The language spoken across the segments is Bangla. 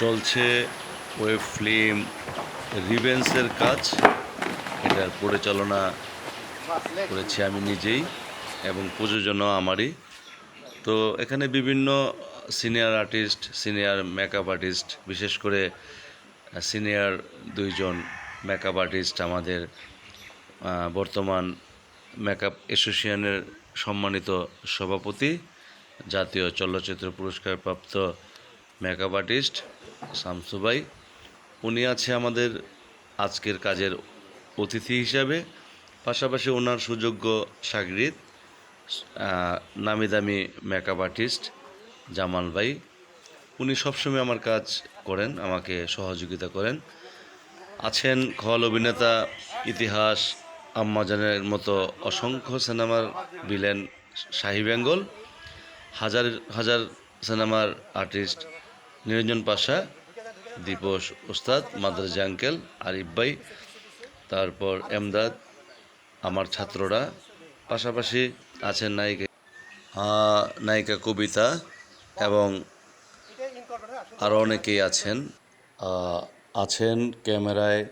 চলছে ওয়েব ফিল্ম রিভেন্সের কাজ। এটার পরিচালনা করেছি আমি নিজেই এবং প্রযোজনা আমারই। তো এখানে বিভিন্ন senior artist, senior makeup artist বিশেষ করে সিনিয়র দুইজন মেকআপ আর্টিস্ট আমাদের বর্তমান মেকআপ অ্যাসোসিয়েশনের সম্মানিত সভাপতি, জাতীয় চলচ্চিত্র পুরস্কার প্রাপ্ত মেকআপ আর্টিস্ট শামসুবাই উনি আছে আমাদের আজকের কাজের অতিথি হিসাবে, পাশাপাশি ওনার সুযোগ্য সাগরিদ নামি দামি মেকআপ আর্টিস্ট জামাল ভাই। উনি সবসময় আমার কাজ করেন, আমাকে সহযোগিতা করেন। আছেন খল অভিনেতা, ইতিহাস আম্মাজানের মতো অসংখ্য সিনেমার বিলেন শাহি বেঙ্গল হাজার হাজার সিনেমার আর্টিস্ট নিরঞ্জন পাশা দীপস ওস্তাদ, মাদ্রাজ আঙ্কেল, আরিফ ভাই, তারপর এমদাদ, আমার ছাত্ররা, পাশাপাশি আছেন নায়িকা নায়িকা কবিতা এবং আরও অনেকেই আছেন। আছেন ক্যামেরায়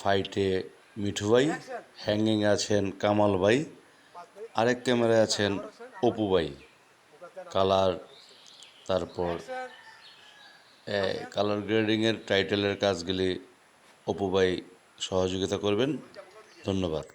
ফাইটে মিঠু ভাই হ্যাঙ্গিং আছেন কামাল ভাই, আরেক ক্যামেরায় আছেন অপু ভাই। কালার তারপর কালার গ্রেডিংয়ের টাইটেলের কাজগুলি অপুবাই সহযোগিতা করবেন। ধন্যবাদ।